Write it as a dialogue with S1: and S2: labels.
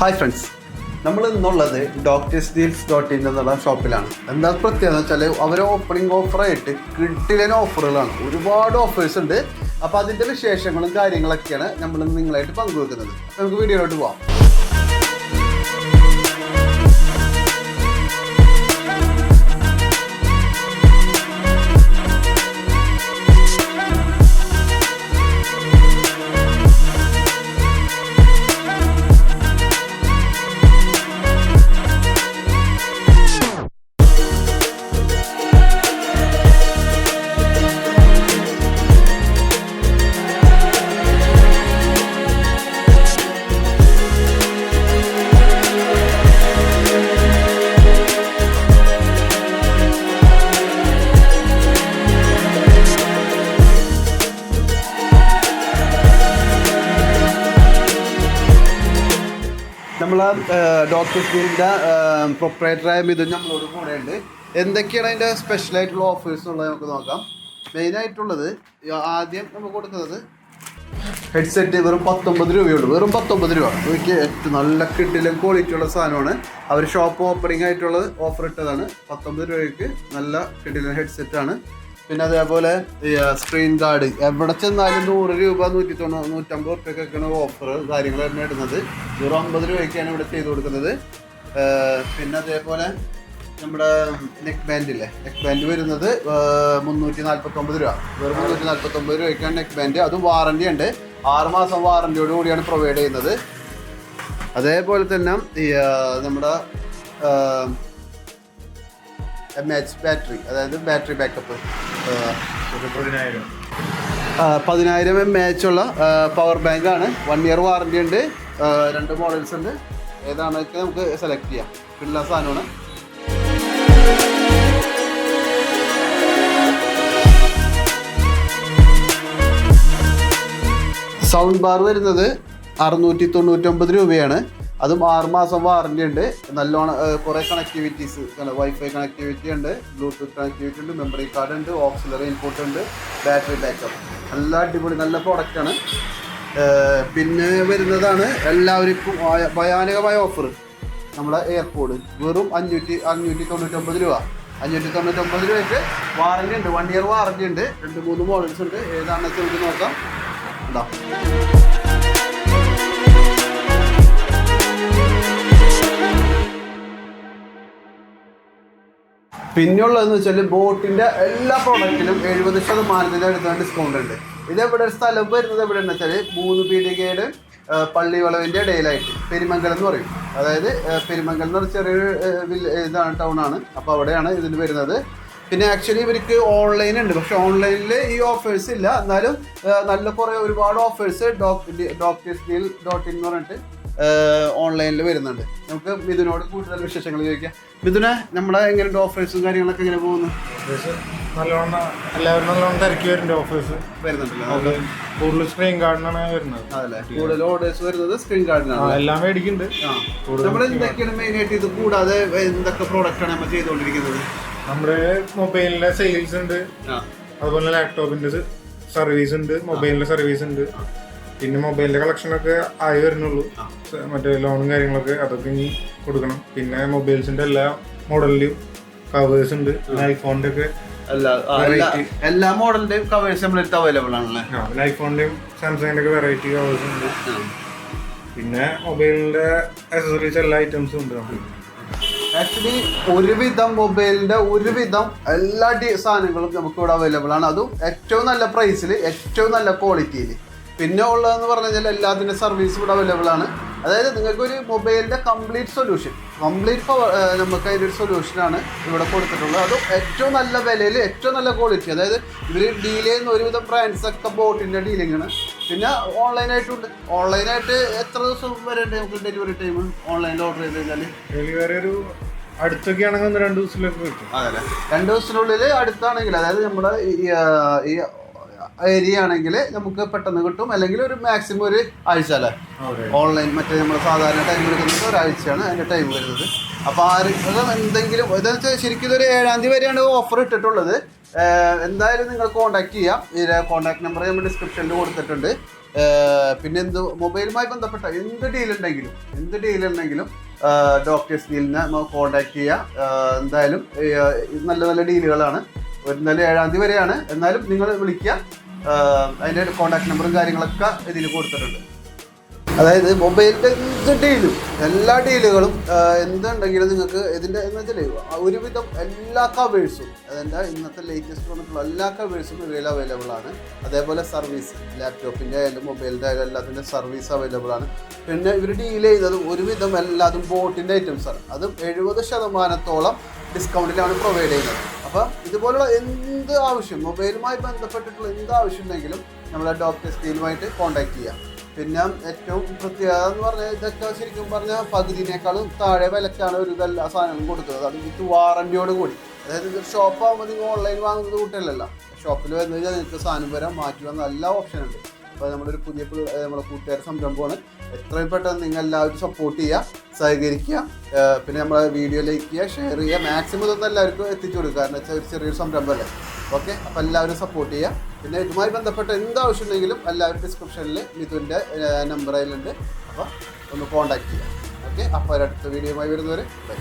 S1: Hi friends നമ്മൾ ഇന്നുള്ളത് doctors deals dot in എന്നുള്ള ഷോപ്പിലാണ് എന്താ പ്രത്യേകത വെച്ചാൽ അവർ ഓപ്പണിംഗ് ഓഫറായിട്ട് കിട്ടിലൻ ഓഫറുകളാണ് ഒരുപാട് ഓഫേഴ്സ് ഉണ്ട്. അപ്പോൾ അതിന്റെ വിശേഷങ്ങളും കാര്യങ്ങളൊക്കെയാണ് നമ്മൾ നിങ്ങളായിട്ട് പങ്കുവെക്കുന്നത്. നമുക്ക് വീഡിയോയിലോട്ട് പോവാം. നമ്മൾ ഡോക്ടർ ഡീലിന്റെ പ്രൊപ്രൈറ്ററായ മിഥുൻ നമ്മളോട് കൂടെ ഉണ്ട് എന്തൊക്കെയാണ് അതിന്റെ സ്പെഷ്യൽ ആയിട്ടുള്ള ഓഫേഴ്സ് ഉള്ളത് നമുക്ക് നോക്കാം. മെയിൻ ആയിട്ടുള്ളത് ആദ്യം നമ്മൾ കൊടുക്കുന്നത് ഹെഡ്സെറ്റ് വെറും പത്തൊമ്പത് രൂപയുള്ളൂ. വെറും പത്തൊമ്പത് രൂപ. എനിക്ക് ഏറ്റവും നല്ല കിട്ടിലും ക്വാളിറ്റി ഉള്ള സാധനമാണ്. അവർ ഷോപ്പ് ഓപ്പണിംഗ് ആയിട്ടുള്ളത് ഓഫർ ഇട്ടതാണ്. പത്തൊമ്പത് രൂപയ്ക്ക് നല്ല കിട്ടിലും ഹെഡ്സെറ്റാണ് പിന്നെ അതേപോലെ സ്ക്രീൻ ഗാർഡ് എവിടെ ചെന്നാലും നൂറ് രൂപ നൂറ്റി തൊണ്ണൂറ് നൂറ്റമ്പത് റുപ്യക്കൊക്കെയാണ് ഓഫർ കാര്യങ്ങൾ തന്നെ ഇടുന്നത്. നൂറ് അമ്പത് രൂപയ്ക്കാണ് ഇവിടെ ചെയ്ത് കൊടുക്കുന്നത്. പിന്നെ അതേപോലെ നമ്മുടെ നെക്ക് ബാൻഡ് ഇല്ലേ? നെക്ക് ബാൻഡ് വരുന്നത് മുന്നൂറ്റി നാൽപ്പത്തൊമ്പത് രൂപ. വെറും മുന്നൂറ്റി നാൽപ്പത്തൊമ്പത് രൂപയ്ക്കാണ് നെക്ക് ബാൻഡ് അതും വാറണ്ടി ഉണ്ട്. ആറ് മാസം വാറണ്ടിയോട് കൂടിയാണ് പ്രൊവൈഡ് ചെയ്യുന്നത്. അതേപോലെ തന്നെ നമ്മുടെ എം എച്ച് ബാറ്ററി അതായത് ബാറ്ററി ബാക്കപ്പ് പതിനായിരം. എം എച്ച് ഉള്ള പവർ ബാങ്ക് ആണ്. വൺ ഇയർ വാറണ്ടി ഉണ്ട്. രണ്ട് മോഡൽസ് ഉണ്ട്. ഏതാണൊക്കെ നമുക്ക് സെലക്ട് ചെയ്യാം. പിള്ള സാധനമാണ്. സൗണ്ട് ബാർ വരുന്നത് അറുന്നൂറ്റി തൊണ്ണൂറ്റൊമ്പത് രൂപയാണ്. അതും ആറുമാസം വാറണ്ടി ഉണ്ട്. നല്ലോണം കുറേ കണക്ടിവിറ്റീസ് വൈഫൈ കണക്ടിവിറ്റി ഉണ്ട് ബ്ലൂടൂത്ത് കണക്ടിവിറ്റി ഉണ്ട് മെമ്മറി കാർഡ് ഉണ്ട് ഓക്സിലറി ഇൻപുട്ട് ഉണ്ട് ബാറ്ററി ബാക്കപ്പ് നല്ല അടിപൊളി നല്ല പ്രോഡക്റ്റാണ് പിന്നെ വരുന്നതാണ് എല്ലാവർക്കും ഭയാനകമായ ഓഫർ നമ്മുടെ എയർപോഡ് വെറും അഞ്ഞൂറ്റി അഞ്ഞൂറ്റി തൊണ്ണൂറ്റൊമ്പത് രൂപ. അഞ്ഞൂറ്റി തൊണ്ണൂറ്റൊമ്പത് രൂപയ്ക്ക് വാറണ്ടി ഉണ്ട്. വൺ ഇയർ വാറണ്ടി ഉണ്ട്. രണ്ട് മൂന്ന് മോഡൽസ് ഉണ്ട്. ഏതാണെന്ന് നമുക്ക് നോക്കാം. ഉണ്ടോ പിന്നെയുള്ളതെന്ന് വെച്ചാൽ ബോട്ടിന്റെ എല്ലാ പ്രോഡക്റ്റിലും എഴുപത് ശതമാനത്തിന്റെ അടുത്ത് ഡിസ്കൗണ്ട് ഉണ്ട്. ഇതെവിടെ എവിടെ സ്ഥലം വരുന്നത് എവിടെയെന്ന് വെച്ചാൽ മൂന്ന് പീടികയുടെ പള്ളി വളവിന്റെ ഇടയിലായിട്ട് പെരുമംഗലം എന്ന് പറയും. അതായത് പെരുമംഗലം എന്ന് പറഞ്ഞ ചെറിയൊരു ഇതാണ് ടൗൺ ആണ്. അപ്പോൾ അവിടെയാണ് ഇതിന് വരുന്നത്. പിന്നെ ആക്ച്വലി ഇവർക്ക് ഓൺലൈൻ ഉണ്ട്. പക്ഷെ ഓൺലൈനിൽ ഈ ഓഫേഴ്സ് ഇല്ല. എന്നാലും നല്ല കുറേ ഒരുപാട് offers doctors deal dot in എന്ന് പറഞ്ഞിട്ട് ഓൺലൈനിൽ വരുന്നുണ്ട്. നമുക്ക് മിഥുനോട് കൂടുതൽ വിശേഷങ്ങൾ ചോദിക്കാം. മിഥുന നമ്മളെ എങ്ങനെയുണ്ട് ഓഫേഴ്സും കാര്യങ്ങളൊക്കെ എങ്ങനെ പോകുന്നു?
S2: നല്ലോണം എല്ലാവരും നല്ലോണം തിരക്കി വരുന്നുണ്ട് ഓഫേഴ്സ്
S1: വരുന്നുണ്ടല്ലോ?
S2: കൂടുതൽ സ്ക്രീൻ ഗാർഡിനാണ് വരുന്നത്.
S1: കൂടുതൽ ഓർഡേഴ്സ് വരുന്നത് സ്ക്രീൻ ഗാർഡിനാണ്
S2: എല്ലാം മേടിക്കുന്നുണ്ട്.
S1: നമ്മൾ എന്തൊക്കെയാണ് മെയിൻ ആയിട്ട് ഇത് കൂടാതെ എന്തൊക്കെ പ്രോഡക്റ്റ് ആണ് നമ്മൾ ചെയ്തുകൊണ്ടിരിക്കുന്നത്?
S2: നമ്മുടെ മൊബൈലിലെ സെയിൽസ് ഉണ്ട്. അതുപോലെ ലാപ്ടോപ്പിന്റെ സർവീസ് ഉണ്ട്. മൊബൈലിന്റെ സർവീസ് ഉണ്ട്. പിന്നെ മൊബൈലിന്റെ കളക്ഷനൊക്കെ ആയി വരുന്നുള്ളൂ. മറ്റേ ലോണും കാര്യങ്ങളൊക്കെ അതൊക്കെ ഇനി കൊടുക്കണം. പിന്നെ മൊബൈൽസിന്റെ എല്ലാ മോഡലിലും കവേഴ്സ് ഉണ്ട്. ഐഫോണിന്റെ ഒക്കെ
S1: എല്ലാ- മോഡലിന്റെ മോഡലിന്റെയും കവേഴ്സ് നമ്മളെടുത്ത് അവൈലബിൾ ആണല്ലേ?
S2: പിന്നെ ഐഫോണിന്റെയും സാംസങ്ങിന്റെ ഒക്കെ വെറൈറ്റി കവേഴ്സ് ഉണ്ട്. പിന്നെ മൊബൈലിന്റെ അക്സസറീസ് എല്ലാ ഐറ്റംസും ഉണ്ട് നമുക്ക്.
S1: ആക്ച്വലി ഒരുവിധം മൊബൈലിന്റെ ഒരുവിധം എല്ലാ സാധനങ്ങളും നമുക്ക് ഇവിടെ അവൈലബിൾ ആണ്. അതും ഏറ്റവും നല്ല പ്രൈസിൽ ഏറ്റവും നല്ല ക്വാളിറ്റിയിൽ പിന്നെ ഉള്ളതെന്ന് പറഞ്ഞു കഴിഞ്ഞാൽ എല്ലാത്തിന്റെ സർവീസ് ഇവിടെ അവൈലബിൾ ആണ്. അതായത് നിങ്ങൾക്കൊരു മൊബൈലിന്റെ കംപ്ലീറ്റ് സൊല്യൂഷൻ കംപ്ലീറ്റ് പവർ നമുക്ക് അതിന്റെ ഒരു സൊല്യൂഷനാണ് ഇവിടെ കൊടുത്തിട്ടുള്ളത്. അതും ഏറ്റവും നല്ല വിലയിൽ ഏറ്റവും നല്ല ക്വാളിറ്റി അതായത് ഇവർ ഡീൽ ചെയ്യുന്ന ഒരുവിധം ബ്രാൻഡ്സൊക്കെ ബോട്ടിന്റെ ഡീലിംഗ് ആണ്. പിന്നെ ഓൺലൈനായിട്ടുണ്ട് ഓൺലൈനായിട്ട് എത്ര ദിവസം വരെ നമുക്ക് ഡെലിവറി ടൈം ഓൺലൈനിൽ ഓർഡർ ചെയ്ത് കഴിഞ്ഞാൽ
S2: ഡെലിവറി ഒരു അടുത്തൊക്കെ ആണെങ്കിൽ രണ്ട് ദിവസത്തിലൊക്കെ കിട്ടും.
S1: അതല്ലേ രണ്ട് ദിവസത്തിനുള്ളിൽ അടുത്താണെങ്കിൽ അതായത് നമ്മുടെ ഈ ഏരിയ ആണെങ്കിൽ നമുക്ക് പെട്ടെന്ന് കിട്ടും. അല്ലെങ്കിൽ ഒരു മാക്സിമം ഒരു ആഴ്ച അല്ലേ? ഓൺലൈൻ മറ്റേ നമ്മൾ സാധാരണ ടൈം എടുക്കുന്നത് ഒരാഴ്ചയാണ് അതിന്റെ ടൈം വരുന്നത്. അപ്പോൾ ആർക്കും എന്തെങ്കിലും ഇതെന്ന് വെച്ചാൽ ശരിക്കും ഇതൊരു ഏഴാം തീയതി വരെയാണ് ഓഫർ ഇട്ടിട്ടുള്ളത്. എന്തായാലും നിങ്ങൾ കോൺടാക്ട് ചെയ്യാം. ഇതിന്റെ കോൺടാക്ട് നമ്പർ നമ്മൾ ഡിസ്ക്രിപ്ഷനിൽ കൊടുത്തിട്ടുണ്ട്. പിന്നെ എന്ത് മൊബൈലുമായി ബന്ധപ്പെട്ട എന്ത് ഡീൽ ഉണ്ടെങ്കിലും എന്ത് ഡീൽ ഉണ്ടെങ്കിലും ഡോക്ടേഴ്സ് ഡീലിനെ കോൺടാക്ട് ചെയ്യുക എന്തായാലും നല്ല നല്ല ഡീലുകളാണ് ഒരു നല്ല ഏഴാം തീയതി വരെയാണ്. എന്നാലും നിങ്ങൾ വിളിക്കുക. അതിന്റെ കോൺടാക്ട് നമ്പറും കാര്യങ്ങളൊക്കെ ഇതിൽ കൊടുത്തിട്ടുണ്ട്. അതായത് മൊബൈലിന്റെ എന്ത് ഡീലും എല്ലാ ഡീലുകളും എന്തുണ്ടെങ്കിലും നിങ്ങൾക്ക് ഇതിന്റെ എന്ന് വെച്ചാൽ ഒരുവിധം എല്ലാ കവേഴ്സും അതിന്റെ ഇന്നത്തെ ലേറ്റസ്റ്റ് വന്നിട്ടുള്ള എല്ലാ കവേഴ്സും ഇവയിൽ അവൈലബിൾ ആണ്. അതേപോലെ സർവീസ് ലാപ്ടോപ്പിന്റെ ആയാലും മൊബൈലിന്റെ ആയാലും എല്ലാത്തിന്റെ സർവീസ് അവൈലബിൾ ആണ്. പിന്നെ ഇവർ ഡീൽ ചെയ്തത് ഒരുവിധം എല്ലാതും ബോട്ടിന്റെ ഐറ്റംസാണ് അതും എഴുപത് ശതമാനത്തോളം ഡിസ്കൗണ്ടിലാണ് പ്രൊവൈഡ് ചെയ്യുന്നത്. അപ്പം ഇതുപോലുള്ള എന്ത് ആവശ്യം? മൊബൈലുമായി ബന്ധപ്പെട്ടിട്ടുള്ള എന്ത് ആവശ്യം ഉണ്ടെങ്കിലും നമ്മളെ ഡോക്ടർ സ്റ്റീലുമായിട്ട് കോൺടാക്ട് ചെയ്യാം. പിന്നെ ഏറ്റവും പ്രത്യേകത എന്ന് പറഞ്ഞാൽ ഇതൊക്കെ ശരിക്കും പറഞ്ഞാൽ പകുതിനേക്കാളും താഴെ വിലക്കാണ് ഒരു ഇതെല്ലാ സാധനങ്ങളും കൊടുക്കുന്നത്. അത് വിത്ത് വാറണ്ടിയോട് കൂടി. അതായത് ഷോപ്പാകുമ്പോൾ നിങ്ങൾ ഓൺലൈൻ വാങ്ങുന്നത് കൂട്ടല്ലല്ലോ. ഷോപ്പിൽ വരുന്നത് നിങ്ങൾക്ക് സാധനം വരാൻ മാറ്റി നല്ല എല്ലാ ഓപ്ഷൻ ഉണ്ട്. അപ്പോൾ നമ്മുടെ ഒരു പുതിയ നമ്മുടെ കൂട്ടുകാർ സംരംഭമാണ്. എത്രയും പെട്ടെന്ന് നിങ്ങൾ എല്ലാവരും സപ്പോർട്ട് ചെയ്യുക സഹകരിക്കുക പിന്നെ നമ്മളെ വീഡിയോ ലൈക്ക് ചെയ്യുക ഷെയർ ചെയ്യുക മാക്സിമം ഇതൊന്നും എല്ലാവർക്കും എത്തിച്ചു കൊടുക്കുക. കാരണം വെച്ചാൽ ഒരു ചെറിയൊരു സംരംഭമല്ലേ. ഓക്കെ അപ്പോൾ എല്ലാവരും സപ്പോർട്ട് ചെയ്യുക. പിന്നെ ഇതുമായി ബന്ധപ്പെട്ട എന്ത് ആവശ്യം ഉണ്ടെങ്കിലും എല്ലാവരും ഡിസ്ക്രിപ്ഷനിൽ മിഥുന്റെ നമ്പർ അതിലുണ്ട് അപ്പോൾ ഒന്ന് കോൺടാക്ട് ചെയ്യുക. ഓക്കെ അപ്പോൾ അടുത്ത വീഡിയോയുമായി വരുന്നവരെ ബൈ